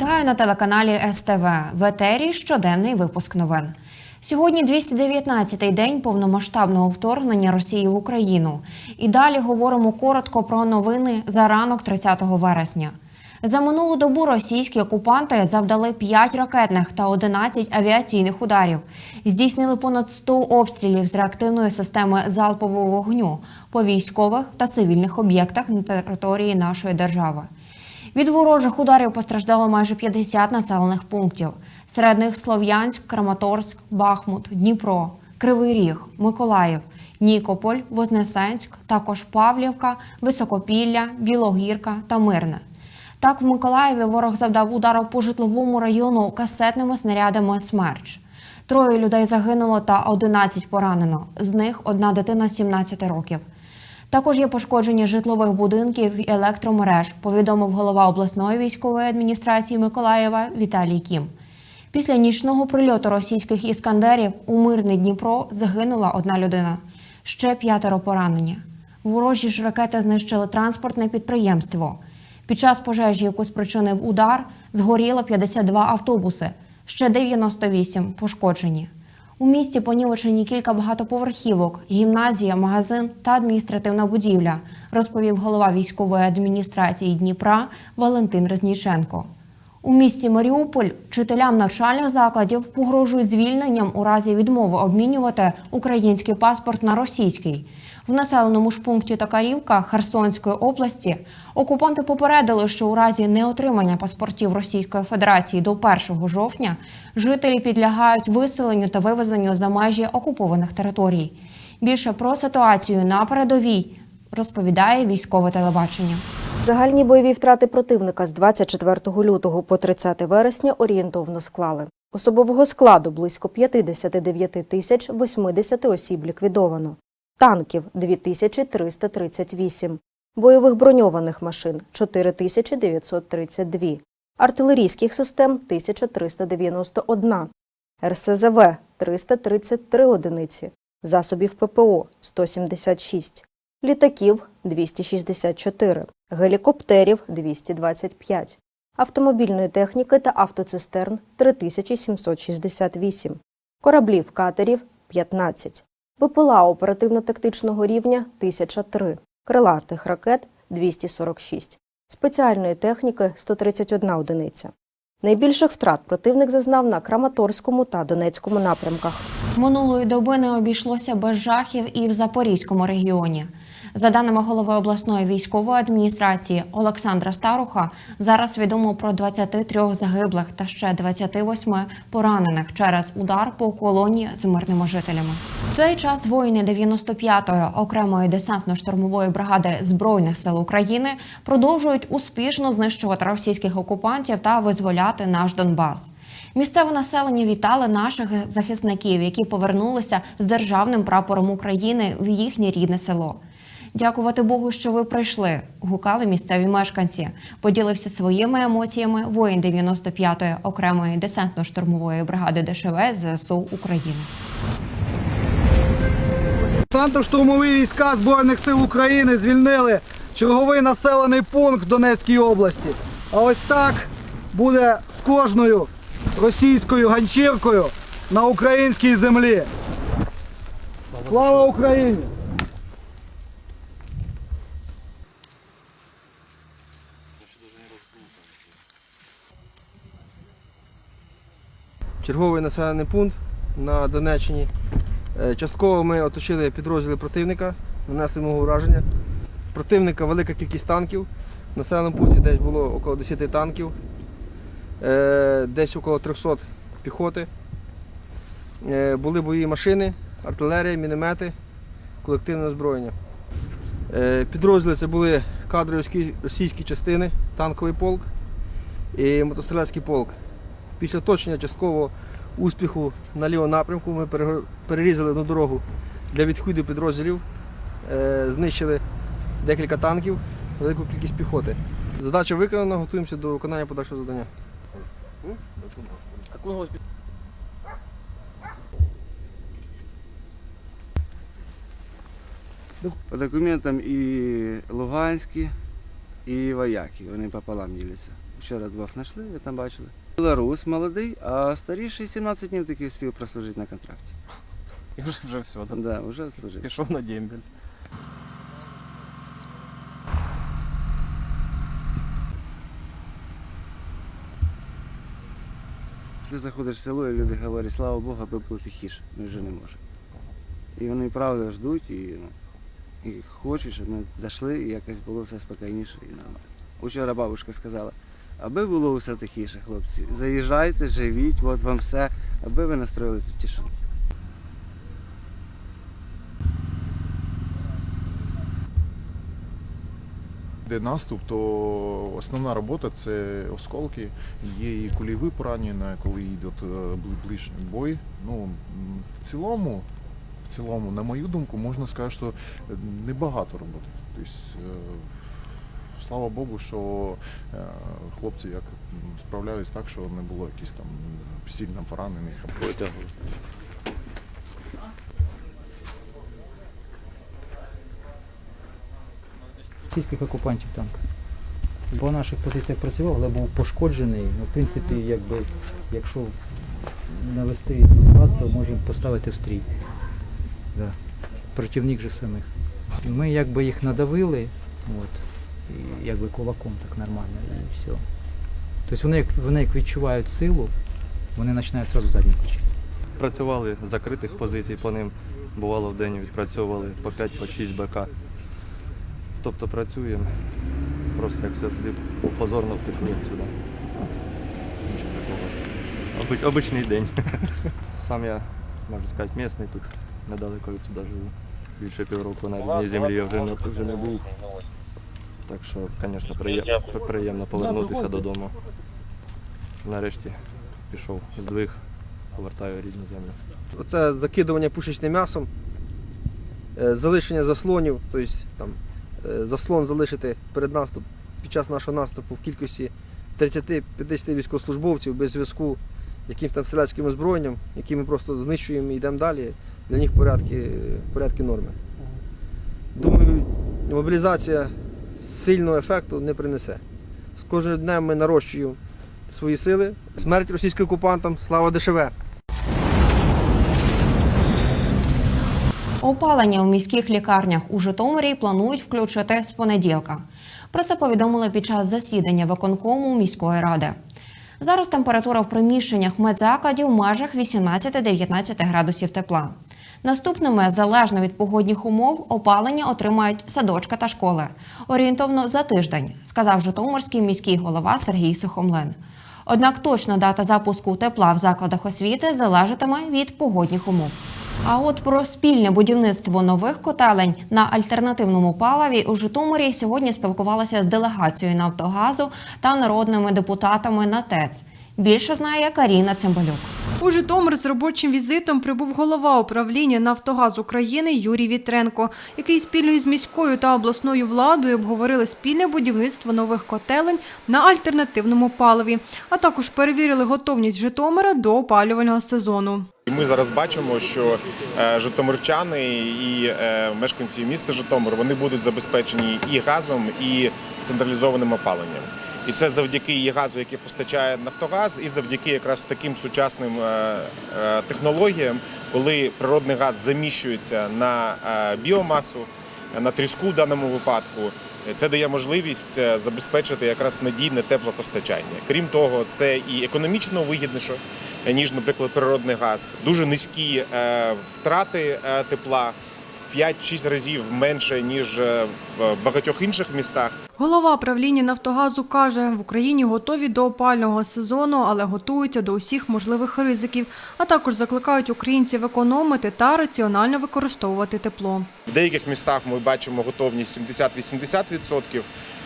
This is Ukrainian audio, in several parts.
Вітаю на телеканалі СТВ. В етері щоденний випуск новин. Сьогодні 219-й день повномасштабного вторгнення Росії в Україну. І далі говоримо коротко про новини за ранок 30 вересня. За минулу добу російські окупанти завдали 5 ракетних та 11 авіаційних ударів. Здійснили понад 100 обстрілів з реактивної системи залпового вогню по військових та цивільних об'єктах на території нашої держави. Від ворожих ударів постраждало майже 50 населених пунктів. Серед них Слов'янськ, Краматорськ, Бахмут, Дніпро, Кривий Ріг, Миколаїв, Нікополь, Вознесенськ, також Павлівка, Високопілля, Білогірка та Мирне. Так, в Миколаєві ворог завдав удару по житловому району касетними снарядами «Смерч». Троє людей загинуло та 11 поранено. З них одна дитина 17 років. Також є пошкодження житлових будинків і електромереж, повідомив голова обласної військової адміністрації Миколаєва Віталій Кім. Після нічного прильоту російських іскандерів у мирний Дніпро загинула одна людина. Ще п'ятеро поранені. Ворожі ж ракети знищили транспортне підприємство. Під час пожежі, яку спричинив удар, згоріло 52 автобуси, ще 98 пошкоджені. У місті понівечені кілька багатоповерхівок, гімназія, магазин та адміністративна будівля, розповів голова військової адміністрації Дніпра Валентин Резніченко. У місті Маріуполь вчителям навчальних закладів погрожують звільненням у разі відмови обмінювати український паспорт на російський. В населеному ж пункті Токарівка Херсонської області окупанти попередили, що у разі неотримання паспортів Російської Федерації до 1 жовтня жителі підлягають виселенню та вивезенню за межі окупованих територій. Більше про ситуацію на передовій розповідає військове телебачення. Загальні бойові втрати противника з 24 лютого по 30 вересня орієнтовно склали. Особового складу близько 59 тисяч 80 осіб ліквідовано. Танків 2338. Бойових броньованих машин 4932. Артилерійських систем 1391. РСЗВ 333 одиниці. Засобів ППО 176 літаків 264, гелікоптерів 225, автомобільної техніки та автоцистерн 3768, кораблів катерів 15, БПЛА оперативно-тактичного рівня 1003, крилатих ракет 246, спеціальної техніки 131 одиниця. Найбільших втрат противник зазнав на Краматорському та Донецькому напрямках. Минулої доби не обійшлося без жахів і в Запорізькому регіоні. За даними голови обласної військової адміністрації Олександра Старуха, зараз відомо про 23 загиблих та ще 28 поранених через удар по колонії з мирними жителями. В цей час воїни 95-ї окремої десантно-штурмової бригади збройних сил України продовжують успішно знищувати російських окупантів та визволяти наш Донбас. Місцеве населення вітали наших захисників, які повернулися з державним прапором України в їхнє рідне село. Дякувати Богу, що ви прийшли. Гукали місцеві мешканці. Поділився своїми емоціями воїн 95-ї окремої десантно-штурмової бригади ДШВ ЗСУ України. Десантно-штурмові війська Збройних сил України звільнили черговий населений пункт в Донецькій області. А ось так буде з кожною російською ганчіркою на українській землі. Слава Україні! Черговий населений пункт на Донеччині. Е, Частково ми оточили підрозділи противника, нанесли йому враження. Противника велика кількість танків. В населеному пункті десь було около 10 танків, е, десь около 300 піхоти. Е, Були бойові машини, артилерія, міномети, колективне озброєння. Підрозділи це були кадрові російські частини, танковий полк і мотострілецький полк. Після оточення часткового успіху на лівому напрямку ми перерізали одну дорогу для відходу підрозділів, е, знищили декілька танків, велику кількість піхоти. Задача виконана, готуємося до виконання подальшого завдання. По документам і Луганські, і вояки. Вони пополам діляться. Вчора двох знайшли, ви там бачили. Білорус молодий, а старіший 17 днів таки встиг прослужити на контракті. І вже, вже все, да? Да, вже служив. пішов на дембель. Ти заходиш в село і люди говорять, слава Богу, аби було тихіше. Ми вже не можемо. І вони правда ждуть і, ну, і хочуть, щоб ми дійшли і якось було все спокійніше і нормально. Учора бабушка сказала, аби було все тихіше, хлопці, заїжджайте, живіть, от вам все, аби ви настроїли тут тишину. Де наступ, то основна робота це осколки. Є і кульові поранення, коли йде е, ближній бой. Ну, в цілому, в цілому, на мою думку, можна сказати, що небагато роботи. Тобто, е, слава Богу, що е, хлопці як справлялись так, що не було якісь там сильно поранених. російських окупантів танк. По наших позиціях працював, але був пошкоджений. Ну, в принципі, якби, якщо навести лад, то можемо поставити в стрій. Да. Противник же самих. Ми якби їх надавили, от, і якби кулаком так нормально, і все. Тобто вони як, вони як відчувають силу, вони починають одразу задню включити. Працювали з закритих позицій по ним. Бувало в день відпрацьовували по 5 по 6 БК. Тобто працюємо. Просто як завжди позорно втекли сюди. Нічого такого. Обичний день. Сам я, можна сказати, місний тут недалеко від сюди живу. Більше півроку на рідній землі я вже не, вже не був. Так що, звісно, приємно, приємно повернутися додому. Нарешті пішов здвиг, повертаю рідну землю. Оце закидування пушечним м'ясом, е, залишення заслонів, тобто там, е, заслон залишити перед наступ, під час нашого наступу в кількості 30-50 військовослужбовців без зв'язку якимось там стрілецьким озброєнням, які ми просто знищуємо і йдемо далі. Для них порядки, порядки норми. Думаю, мобілізація сильного ефекту не принесе. З кожним днем ми нарощуємо свої сили. Смерть російським окупантам, слава ДШВ! Опалення у міських лікарнях у Житомирі планують включити з понеділка. Про це повідомили під час засідання виконкому міської ради. Зараз температура в приміщеннях медзакладів в межах 18-19 градусів тепла. Наступними, залежно від погодних умов, опалення отримають садочка та школи. Орієнтовно за тиждень, сказав Житомирський міський голова Сергій Сухомлин. Однак точна дата запуску тепла в закладах освіти залежатиме від погодних умов. А от про спільне будівництво нових котелень на альтернативному паливі у Житомирі сьогодні спілкувалася з делегацією Нафтогазу та народними депутатами на ТЕЦ. Більше знає Каріна Цимбалюк. У Житомир з робочим візитом прибув голова управління «Нафтогаз України» Юрій Вітренко, який спільно із міською та обласною владою обговорили спільне будівництво нових котелень на альтернативному паливі, а також перевірили готовність Житомира до опалювального сезону. Ми зараз бачимо, що е, житомирчани і е, мешканці міста Житомир вони будуть забезпечені і газом, і централізованим опаленням. І це завдяки і газу, який постачає Нафтогаз, і завдяки якраз таким сучасним е, е, технологіям, коли природний газ заміщується на е, біомасу, на тріску в даному випадку. Це дає можливість забезпечити якраз надійне теплопостачання. Крім того, це і економічно вигідніше, ніж, наприклад, природний газ. Дуже низькі втрати тепла. 5-6 разів менше ніж е, в багатьох інших містах. Голова правління Нафтогазу каже, в Україні готові до опального сезону, але готуються до усіх можливих ризиків, а також закликають українців економити та раціонально використовувати тепло. В деяких містах ми бачимо готовність 70-80%.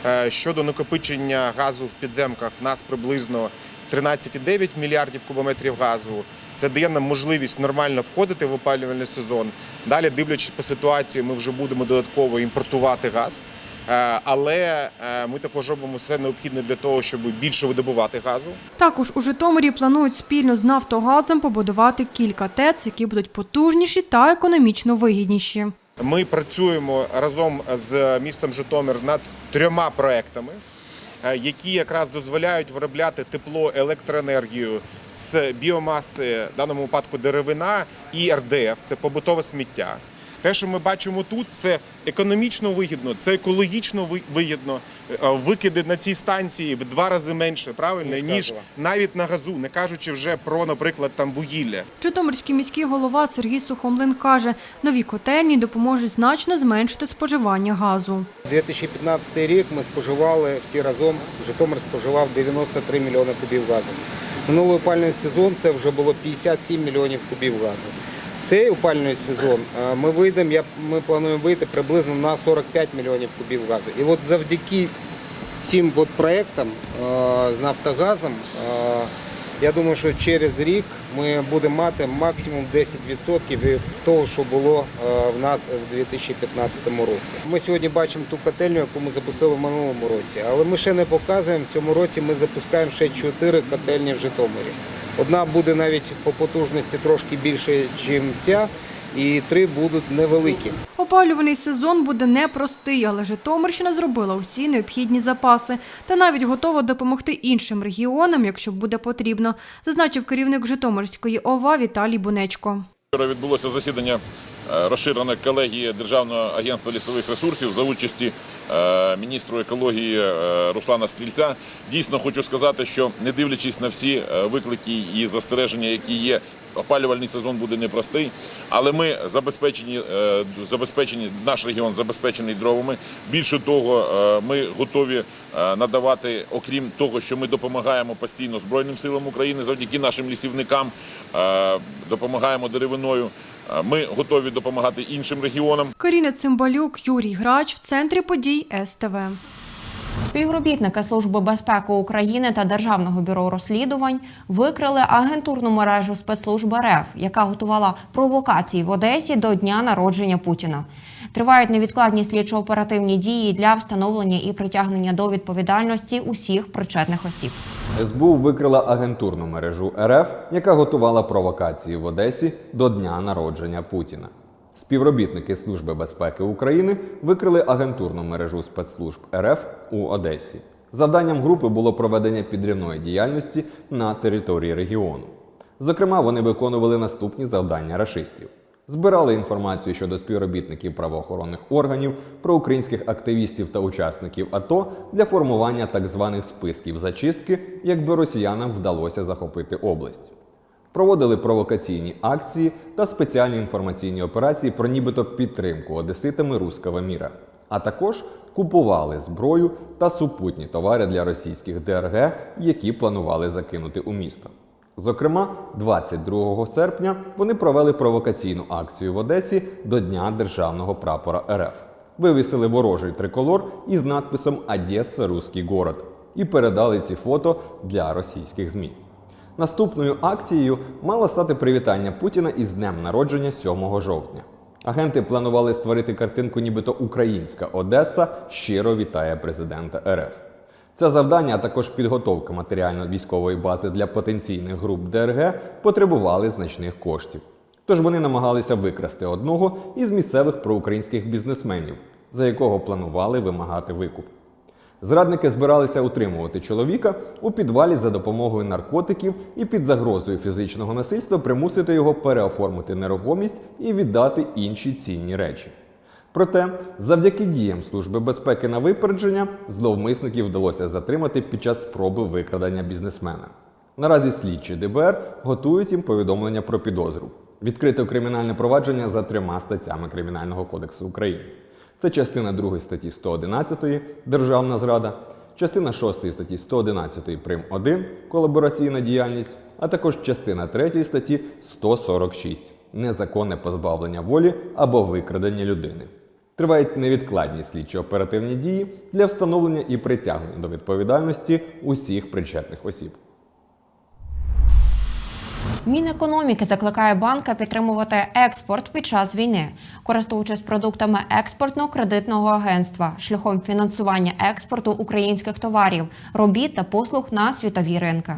Е, Щодо накопичення газу в підземках, в нас приблизно 13,9 мільярдів кубометрів газу. Це дає нам можливість нормально входити в опалювальний сезон. Далі, дивлячись по ситуації, ми вже будемо додатково імпортувати газ. Е, Але е, ми також робимо все необхідне для того, щоб більше видобувати газу. Також у Житомирі планують спільно з Нафтогазом побудувати кілька ТЕЦ, які будуть потужніші та економічно вигідніші. Ми працюємо разом з містом Житомир над трьома проектами, які якраз дозволяють виробляти тепло, електроенергію з біомаси, в даному випадку деревина і РДФ це побутове сміття. Те, що ми бачимо тут, це економічно вигідно, це екологічно ви- вигідно. Е, Викиди на цій станції в два рази менше, правильно, ніж навіть на газу, не кажучи вже про, наприклад, там вугілля. Житомирський міський голова Сергій Сухомлин каже, нові котельні допоможуть значно зменшити споживання газу. 2015 рік ми споживали всі разом, Житомир споживав 93 мільйони кубів газу. Минулий опальний сезон це вже було 57 мільйонів кубів газу. Цей опальний сезон е, ми вийдемо, я- ми плануємо вийти приблизно на 45 мільйонів кубів газу. І от завдяки цим от проектам е, з Нафтогазом, е, я думаю, що через рік ми будемо мати максимум 10% від того, що було в нас в 2015 році. Ми сьогодні бачимо ту котельню, яку ми запустили в минулому році, але ми ще не показуємо. В цьому році ми запускаємо ще 4 котельні в Житомирі. Одна буде навіть по потужності трошки більше, ніж ця, і три будуть невеликі. Опалюваний сезон буде непростий, але Житомирщина зробила усі необхідні запаси та навіть готова допомогти іншим регіонам, якщо буде потрібно, зазначив керівник Житомирської ОВА Віталій Бунечко. Вчора відбулося засідання е, розширеної колегії Державного агентства лісових ресурсів за участі е, міністру екології е, Руслана Стрільця. Дійсно хочу сказати, що не дивлячись на всі виклики і застереження, які є. Опалювальний сезон буде непростий, але ми забезпечені, забезпечені, наш регіон забезпечений дровами. Більше того, ми готові надавати, окрім того, що ми допомагаємо постійно Збройним силам України завдяки нашим лісівникам, допомагаємо деревиною. Ми готові допомагати іншим регіонам. Каріна Цимбалюк, Юрій Грач в центрі подій СТВ. Співробітники Служби безпеки України та Державного бюро розслідувань викрили агентурну мережу спецслужби РФ, яка готувала провокації в Одесі до дня народження Путіна. Тривають невідкладні слідчо-оперативні дії для встановлення і притягнення до відповідальності усіх причетних осіб. СБУ викрила агентурну мережу РФ, яка готувала провокації в Одесі до дня народження Путіна. Співробітники Служби безпеки України викрили агентурну мережу спецслужб РФ у Одесі. Завданням групи було проведення підривної діяльності на території регіону. Зокрема, вони виконували наступні завдання рашистів: збирали інформацію щодо співробітників правоохоронних органів, про українських активістів та учасників АТО для формування так званих списків зачистки, якби росіянам вдалося захопити область. Проводили провокаційні акції та спеціальні інформаційні операції про нібито підтримку одеситами руського міра, а також купували зброю та супутні товари для російських ДРГ, які планували закинути у місто. Зокрема, 22 серпня вони провели провокаційну акцію в Одесі до Дня державного прапора РФ. Вивісили ворожий триколор із надписом Одеса Руський город і передали ці фото для російських ЗМІ. Наступною акцією мало стати привітання Путіна із днем народження 7 жовтня. Агенти планували створити картинку, нібито українська Одеса щиро вітає президента РФ. Це завдання, а також підготовка матеріально-військової бази для потенційних груп ДРГ потребували значних коштів. Тож вони намагалися викрасти одного із місцевих проукраїнських бізнесменів, за якого планували вимагати викуп. Зрадники збиралися утримувати чоловіка у підвалі за допомогою наркотиків і під загрозою фізичного насильства примусити його переоформити нерухомість і віддати інші цінні речі. Проте, завдяки діям Служби безпеки на випередження, зловмисників вдалося затримати під час спроби викрадення бізнесмена. Наразі слідчі ДБР готують їм повідомлення про підозру. Відкрито кримінальне провадження за трьома статтями Кримінального кодексу України. Це частина 2 статті 111 Державна зрада, частина 6 статті 111 прим. 1 колабораційна діяльність, а також частина 3 статті 146 незаконне позбавлення волі або викрадення людини. Тривають невідкладні слідчо-оперативні дії для встановлення і притягнення до відповідальності усіх причетних осіб. Мінекономіки закликає банка підтримувати експорт під час війни, користуючись продуктами експортно-кредитного агентства шляхом фінансування експорту українських товарів, робіт та послуг на світові ринки.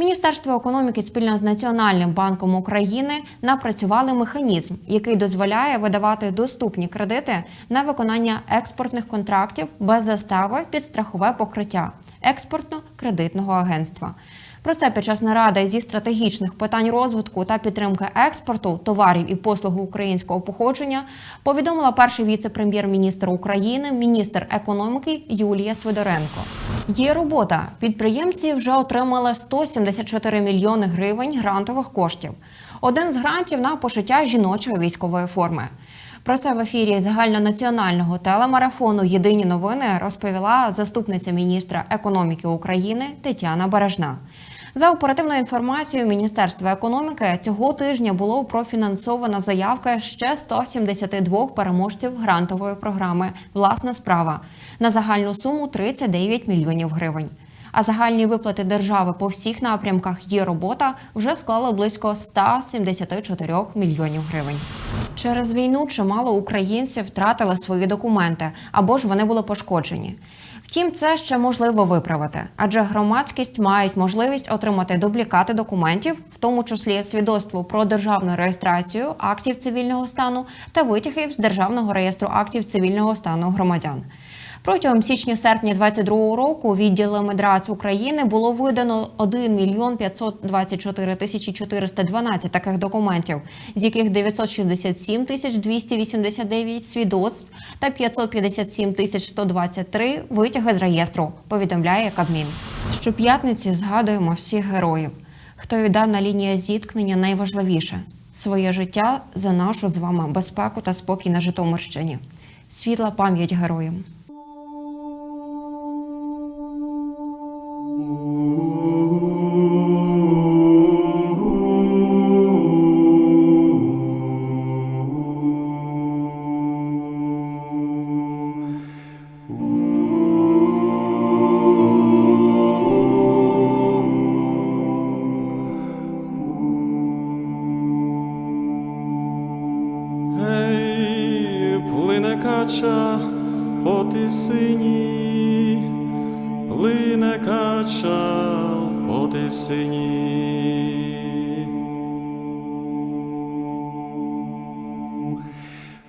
Міністерство економіки спільно з Національним банком України напрацювали механізм, який дозволяє видавати доступні кредити на виконання експортних контрактів без застави під страхове покриття експортно-кредитного агентства. Про це під час наради зі стратегічних питань розвитку та підтримки експорту товарів і послуг українського походження повідомила перший віце-прем'єр-міністр України, міністр економіки Юлія Свидоренко. Є робота. Підприємці вже отримали 174 мільйони гривень грантових коштів. Один з грантів на пошиття жіночої військової форми. Про це в ефірі загальнонаціонального телемарафону Єдині новини розповіла заступниця міністра економіки України Тетяна Бережна. За оперативною інформацією Міністерства економіки цього тижня було профінансовано заявки ще 172 переможців грантової програми Власна справа на загальну суму 39 мільйонів гривень. А загальні виплати держави по всіх напрямках є робота вже склали близько 174 мільйонів гривень. Через війну чимало українців втратили свої документи або ж вони були пошкоджені. Втім, це ще можливо виправити, адже громадськість мають можливість отримати дублікати документів, в тому числі свідоцтво про державну реєстрацію актів цивільного стану та витягів з державного реєстру актів цивільного стану громадян. Протягом січня-серпня 2022 року відділами ДРАЦ України було видано 1 мільйон 524 тисячі 412 таких документів, з яких 967 тисяч 289 свідоцтв та 557 тисяч 123 витяги з реєстру, повідомляє Кабмін. Щоп'ятниці згадуємо всіх героїв, хто віддав на лінії зіткнення найважливіше своє життя за нашу з вами безпеку та спокій на Житомирщині. Світла пам'ять героям. По тисині, плине кача по тисині.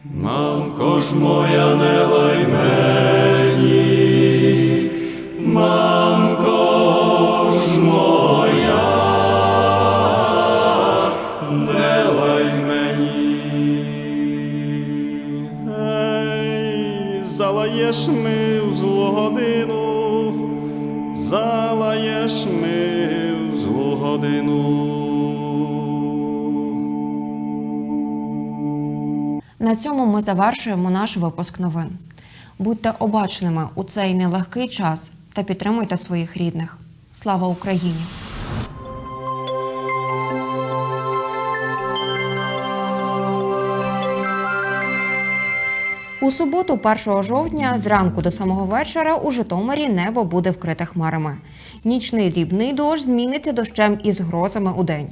Мамко ж моя не лай На цьому ми завершуємо наш випуск новин. Будьте обачними у цей нелегкий час та підтримуйте своїх рідних. Слава Україні! У суботу, 1 жовтня, зранку до самого вечора у Житомирі небо буде вкрите хмарами. Нічний дрібний дощ зміниться дощем із грозами у день.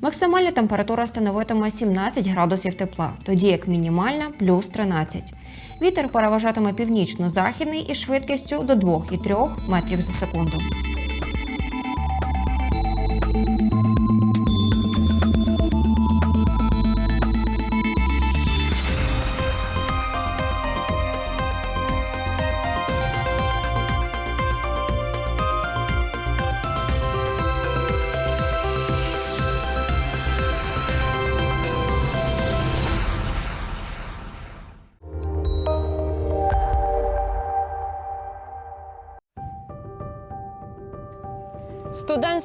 Максимальна температура становитиме 17 градусів тепла, тоді як мінімальна плюс 13. Вітер переважатиме північно-західний із швидкістю до 2,3 метрів за секунду.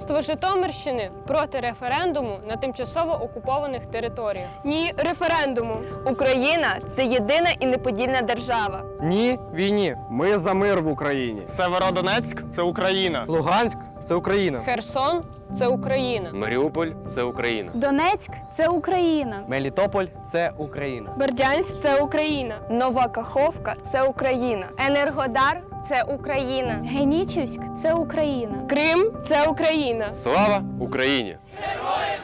Студентство Житомирщини проти референдуму на тимчасово окупованих територіях. Ні референдуму. Україна це єдина і неподільна держава. Ні, війні. Ми за мир в Україні. Северодонецьк це Україна. Луганськ це Україна. Херсон це Україна. Маріуполь це Україна. Донецьк це Україна. Мелітополь це Україна. Бердянськ це Україна. Нова Каховка це Україна. Енергодар це Україна. Генічівськ це Україна. Крим це Україна. Слава Україні! Героям